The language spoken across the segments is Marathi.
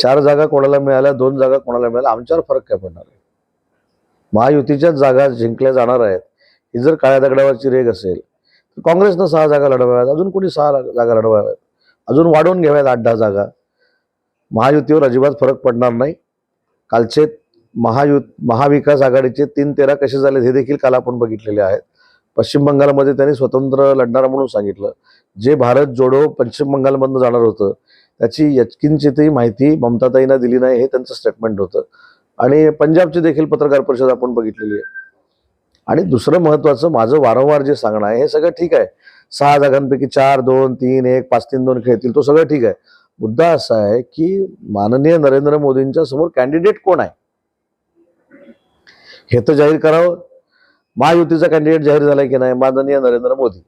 चार जागा कोणाला मिळाल्या दोन जागा कोणाला मिळाल्या आमच्यावर फरक काय पडणार आहे? महायुतीच्याच जागा जिंकल्या जाणार आहेत. ही जर काळ्या दगडावरची रेग असेल तर काँग्रेसनं सहा जागा लढवाव्यात अजून कोणी सहा जागा लढवाव्यात? अजून वाढवून घ्याव्यात आठ दहा जागा. महायुतीवर अजिबात फरक पडणार नाही. कालचे महायुत महाविकास आघाडीचे तीन तेरा कसे झाले हे देखील काल आपण बघितलेले आहेत. पश्चिम बंगालमध्ये त्यांनी स्वतंत्र लढणारा म्हणून सांगितलं. जे भारत जोडो पश्चिम बंगालमधनं जाणार होतं त्याची यचकिंचितही माहिती ममताताईंना दिली नाही हे त्यांचं स्टेटमेंट होतं. आणि पंजाबची देखील पत्रकार परिषद आपण बघितलेली आहे. आणि दुसरं महत्वाचं माझं वारंवार जे सांगणं आहे हे सगळं ठीक आहे. सहा जागांपैकी चार दोन तीन एक पाच तीन दोन खेळतील तो सगळं ठीक आहे. मुद्दा असा आहे की माननीय नरेंद्र मोदींच्या समोर कॅन्डिडेट कोण आहे? हे तर जाहीर करावं. महायुतीचा कॅन्डिडेट जाहीर झालाय की नाही माननीय नरेंद्र मोदी.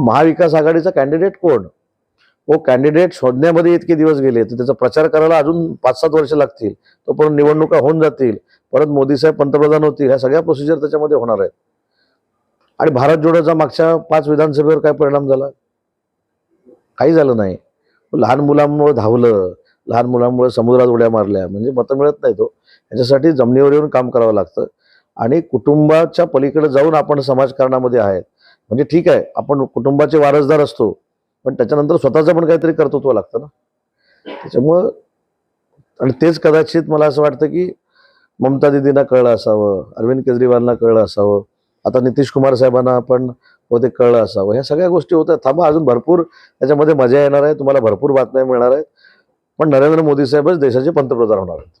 महाविकास आघाडीचा कॅन्डिडेट कोण? हो, वो कॅन्डिडेट शोधण्यामध्ये इतके दिवस गेले तर त्याचा प्रचार करायला अजून पाच सात वर्ष लागतील. तो परत निवडणुका होऊन जातील. परत मोदी साहेब पंतप्रधान होतील. ह्या सगळ्या प्रोसिजर त्याच्यामध्ये होणार आहेत. आणि भारत जोडोचा मागच्या पाच विधानसभेवर काय परिणाम झाला? काही झालं नाही. लहान मुलांमुळे धावलं. लहान मुलांमुळे समुद्रात उड्या मारल्या. म्हणजे मतं मिळत नाही तो हो. याच्यासाठी जमिनीवर येऊन काम करावं लागतं. आणि कुटुंबाच्या पलीकडे जाऊन आपण समाजकारणामध्ये आहेत. म्हणजे ठीक आहे आपण कुटुंबाचे वारसदार असतो पण त्याच्यानंतर स्वतःचं पण काहीतरी कर्तृत्व लागतं ना. त्याच्यामुळं आणि तेच कदाचित मला असं वाटतं की ममता दिदींना कळलं असावं अरविंद केजरीवालना कळलं असावं आता नितीश कुमार साहेबांना पण बहुतेक कळलं असावं. ह्या सगळ्या गोष्टी होत्या थांबा अजून भरपूर त्याच्यामध्ये मजा येणार आहे तुम्हाला भरपूर बातम्या मिळणार आहेत. पण नरेंद्र मोदी साहेबच देशाचे पंतप्रधान होणार आहेत.